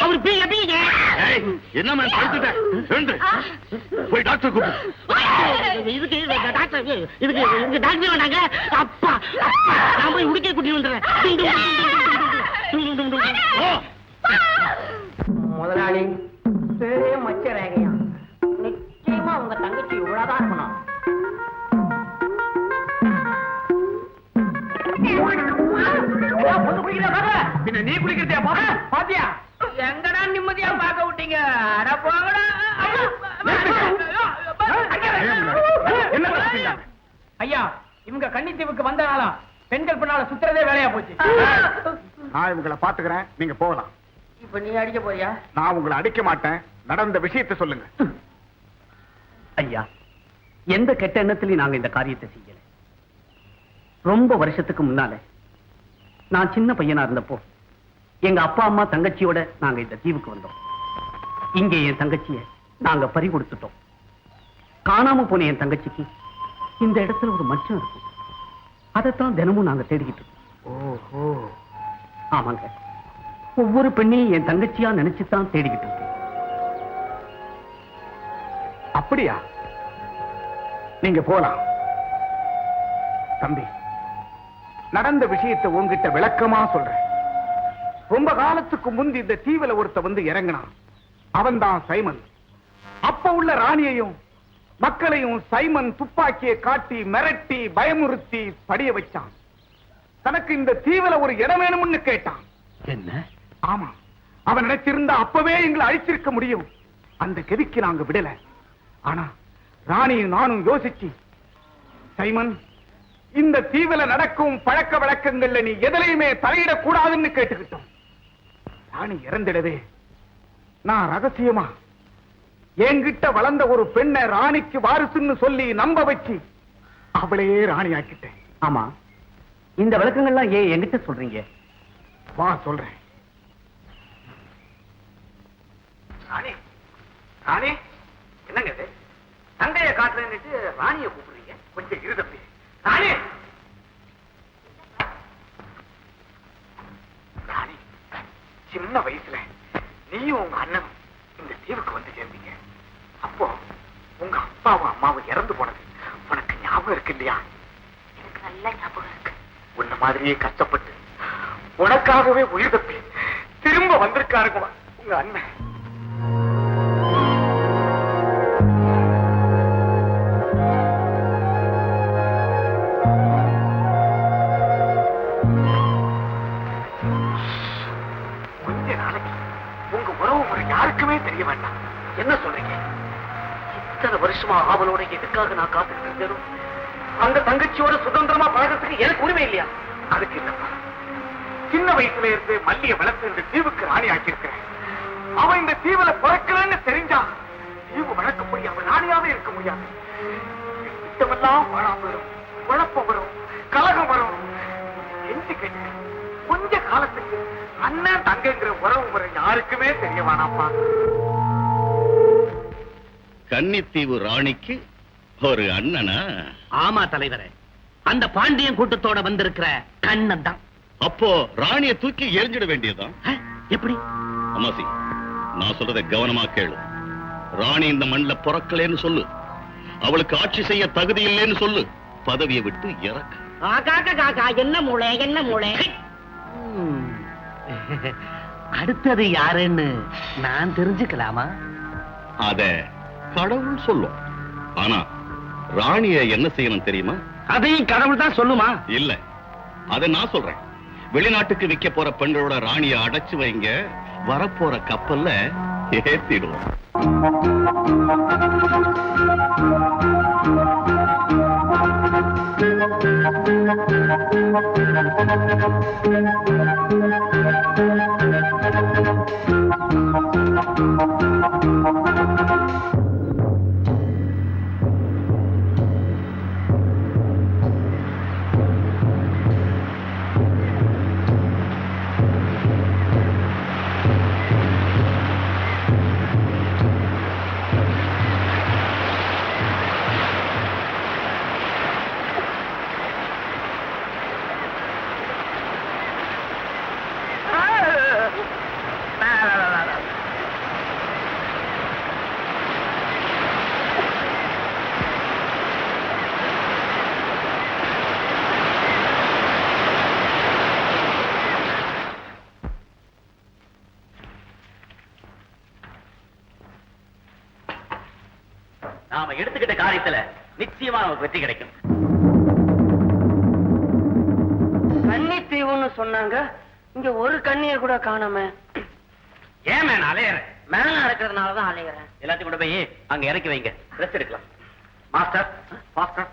அவர் பீங்க பீங்க என்ன படுத்துட்டேன் எழுந்து. போய் டாக்டர் கூப்பிடு இதுக்கு இது டாக்டர் இதுக்கு இங்க டாக்டர் வேண்டாங்க அப்பா அப்பா நான் போய் உடுக்கே குட்டி. ஓ முதலாளி பேரே நீ குளிக்கிறதே பாத்தியா? எங்கடா நிம்மதியா பார்க்க விட்டீங்க? அட போங்கடா. என்ன? ஐயா இவங்க கன்னித்தீவுக்கு வந்தனால பெண்கள் பின்னால சுத்துறதே வேலையா போச்சு. நான் இவங்களை பாத்துக்கிறேன் நீங்க போகலாம். இப்ப நீ அடிக்க போறியா? நான் உங்களை அடிக்க மாட்டேன். நடந்த விஷயத்தை சொல்லுங்க. ஐயா எந்த கெட்ட எண்ணத்திலையும் நாங்க இந்த காரியத்தை செய்யல. ரொம்ப வருஷத்துக்கு முன்னால நான் சின்ன பையனா இருந்தப்போ எங்க அப்பா அம்மா தங்கச்சியோட நாங்க இந்த தீவுக்கு வந்தோம். இங்கே என் தங்கச்சிய நாங்க பறி கொடுத்துட்டோம். காணாம போன என் தங்கச்சிக்கு இந்த இடத்துல ஒரு மச்சம் இருக்கும் அதைத்தான் தினமும் நாங்க தேடிக்கிட்டு இருக்கோம். ஓஹோ. ஆமாங்க. ஒவ்வொரு பெண்ணையும் என் தங்கச்சியா நினைச்சுதான் தேடிக்கிட்டு இருக்கேன் அப்படியா? நீங்க போலாம். தம்பி நடந்த விஷயத்தை உங்ககிட்ட விளக்கமா சொல்றேன். ரொம்ப காலத்துக்கு முந்தி இந்த தீவுல ஒருத்த வந்து இறங்கினான். அவன் தான் சைமன். அப்ப உள்ள ராணியையும் மக்களையும் சைமன் துப்பாக்கியை காட்டி மிரட்டி பயமுறுத்தி படிய வச்சான். தனக்கு இந்த தீவுல ஒரு இடம் வேணும்னு கேட்டான். என்ன? ஆமா. அவன் நினைச்சிருந்தா அப்பவே எங்களை அழிச்சிருக்க முடியும். அந்த கெதிக்கு நாங்க விடல. ஆனா ராணியும் நானும் யோசிச்சு சைமன் இந்த தீவுல நடக்கும் பழக்க வழக்கங்கள்ல நீ எதிலையுமே தலையிடக் கூடாதுன்னு கேட்டுக்கிட்டோம். ராணி இறந்திடவே. நான் ரகசியமா? என்கிட்ட வளர்ந்த ஒரு பெண்ணை ராணிக்கு வாரிசுன்னு சொல்லி நம்ப வச்சு அவளையே ராணி ஆக்கிட்டேன் ஆமா. இந்த விளக்கங்கள்லாம் ஏன் என்கிட்ட சொல்றீங்க? வா சொல்றேன். ராணி ராணி என்னங்க இது? தங்கைய காட்டுறேன்னுட்டு ராணிய கூப்பிடுறீங்க? கொஞ்சம் இரு தம்பி ராணி! சின்ன வயசுல நீயும் உங்க அண்ணனும் இந்த தீவுக்கு வந்து சேர்ந்தீங்க. அப்போ உங்க அப்பாவும் அம்மாவும் இறந்து போனது உனக்கு ஞாபகம் இருக்கு இல்லையா? எனக்கு நல்ல ஞாபகம் இருக்கு. உன்ன மாதிரியே கஷ்டப்பட்டு உனக்காகவே உயிர் தப்பி திரும்ப வந்திருக்காருங்க உங்க அண்ணன். சந்தோஷமா அவளோட எதுக்காக நான் காத்துக்கிட்டு இருந்தேனோ அந்த தங்கச்சியோட சுதந்திரமா பழகிறதுக்கு எனக்கு உரிமை இல்லையா? அதுக்கு இல்லப்பா. சின்ன வயசுல இருந்து மல்லிய வளர்த்து இந்த தீவுக்கு ராணி ஆக்கியிருக்கிறேன். அவன் இந்த தீவுல பிறக்கலன்னு தெரிஞ்சா தீவு வளர்க்கப்படி அவன் ராணியாவே இருக்க முடியாது. திட்டமெல்லாம் பாழாம வரும். குழப்பம் வரும். கலகம் வரும். கெஞ்சி கேட்டு கொஞ்ச காலத்துக்கு அண்ணன் தங்கங்கிற உறவு முறை யாருக்குமே தெரிய வேணாப்பா கன்னித்தீவு ராணிக்கு ஒரு அண்ணனா? ஆமா தலைவரே. அந்த பாண்டியன் கூட்டத்தோட வந்திருக்கிற கண்ணன் தான். அப்போ ராணிய தூக்கி எரிஞ்சிட வேண்டியதுதான்? எப்படி? அம்மாசி நான் சொல்றதை கவனமா கேளு. ராணி இந்த மண்ணில் பிறக்கலேன்னு சொல்லு. அவளுக்கு ஆட்சி செய்ய தகுதி இல்லைன்னு சொல்லு. பதவியை விட்டு இறக்கு. என்ன மூளை என்ன மூளை? அடுத்தது யாருன்னு நான் தெரிஞ்சுக்கலாமா? அத கடவுள் சொல்லும். ஆனா ராணிய என்ன செய்யணும் தெரியுமா? அதையும் கடவுள் தான் சொல்லுமா? இல்ல. அதை நான் சொல்றேன். வெளிநாட்டுக்கு விற்க போற பெண்களோட ராணிய அடைச்சு வைங்க. வரப்போற கப்பல்ல ஏத்திடுவோம். Thank you. நாம எடுத்துக்கிட்ட காரியத்துல நிச்சயமா நமக்கு வெற்றி கிடைக்கும். கன்னி தீவுன்னு சொன்னாங்க. இங்க ஒரு கண்ணிய கூட காணாம. ஏன் மேன் அலையற மேல நடக்கிறதுனாலதான் அலைகிறேன் எல்லாத்தையும் கொண்டு போய் அங்க இறக்கி வைங்க. ரெஸ்ட் எடுக்கலாம். மாஸ்டர் மாஸ்டர்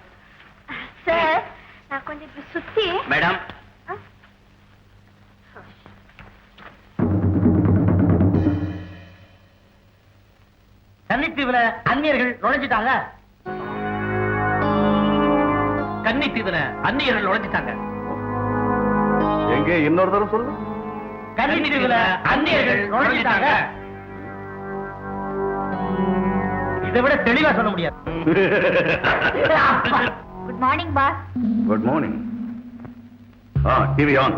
சார் நான் கொஞ்சம் சுத்தி மேடம் கன்னித்தீவுல அந்நியர்கள் நுழைஞ்சிட்டாங்க. கன்னித்தீவுல அந்நியர்கள் நுழைஞ்சிட்டாங்க. எங்க? இன்னொரு தடவை சொல்லு. கன்னித்தீவுல அந்நியர்கள் நுழைஞ்சிட்டாங்க. இதை விட தெளிவா சொல்ல முடியாது. Good morning boss good morning ah TV on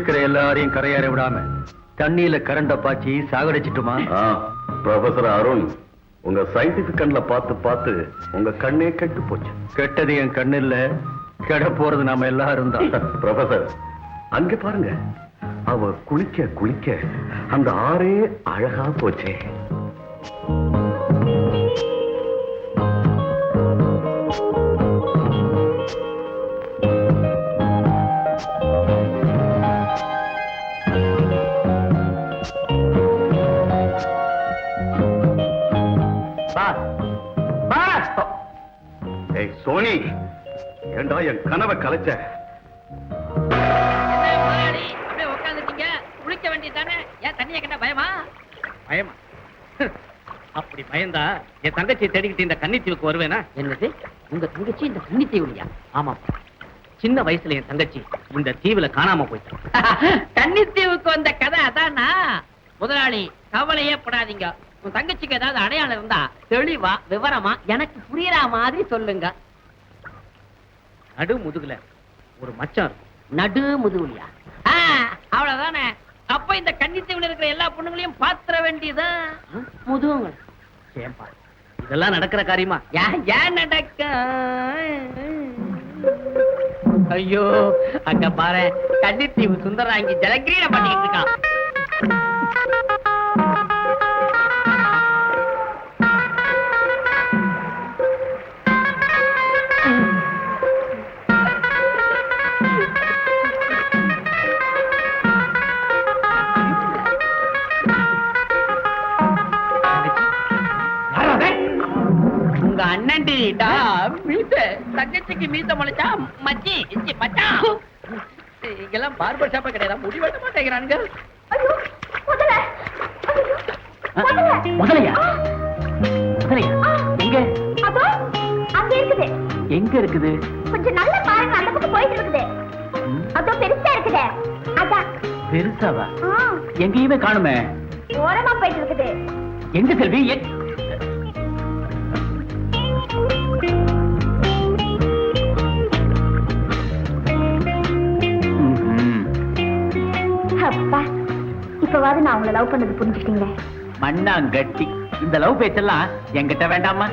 குளிக்கிற எல்லாரையும் கரையேற விடாம தண்ணியில கரண்ட பாய்ச்சி சாகடிச்சிட்டுமா? ப்ரொஃபசர் அருண் உங்க சயின்டிபிக் கண்ணுல பார்த்து பார்த்து உங்க கண்ணே கெட்டு போச்சு. கெட்டது என் கண்ணில்ல கெட போறது நாம எல்லாரும் தான் ப்ரொஃபசர் அங்க பாருங்க அவ குளிக்க குளிக்க அந்த ஆறே அழகா போச்சே. சோனி ஏண்டா என் கனவை கலைச்ச? உட்காந்துட்டீங்க குளிக்க வேண்டியதானே ஏன் தண்ணியை கண்டா பயமா? பயமா. அப்படி பயந்தா என் தங்கச்சியை தேடிக்கிட்டு இந்த கன்னித்தீவுக்கு வருவேனா? என்னது? உங்க தங்கச்சி இந்த கன்னி தீவுலையா ஆமா. சின்ன வயசுல என் தங்கச்சி இந்த தீவுல காணாம போயிட்டான் கன்னி தீவுக்கு வந்த கதை அதானா? முதலாளி கவலையே படாதீங்க. உன் தங்கச்சிக்கு ஏதாவது அடையாளம் இருந்தா தெளிவா விவரமா எனக்கு புரியற மாதிரி சொல்லுங்க. நடு முதுகுல ஒரு மச்சம் இருக்கும். நடு முதுகுலியா? அவ்வளவுதானே. அப்ப இந்த கன்னித்தீவுல இருக்கிற எல்லா பொண்ணுங்களையும் பாத்திர வேண்டியதுதான் முதுகுங்க. ஏன்பா இதெல்லாம் நடக்கிற காரியமா? ஏன் நடக்க? ஐயோ அங்க பாரு கன்னித்தீவு சுந்தராங்கி ஜலக்கிரீட பண்ணிட்டு இருக்கான். தங்கச்சிக்கு மீச முளைச்சா மச்சி இஞ்சி மச்சான் இங்கெல்லாம் பார்பர் ஷாப்பே கிடையாது. முடி வெட்ட மாட்டேங்கிறானுங்க. முதலையா? முதலையா? எங்க? அதோ அங்க இருக்குது. எங்க இருக்குது? கொஞ்சம் நல்ல பாருங்க. அந்த பக்கம் போயிட்டு இருக்குது. அதோ பெருசா இருக்குது. அதான். பெருசாவா? ஆ, எங்கேயுமே காணுமே. ஓரமா போயிட்டு இருக்குது. எங்க செல்வி? இப்பவாது நான் உங்களை லவ் பண்ணது புரிஞ்சுட்டீங்க மண்ணாங்கட்டி. இந்த லவ் பேச்செல்லாம் என்கிட்ட வேண்டாமா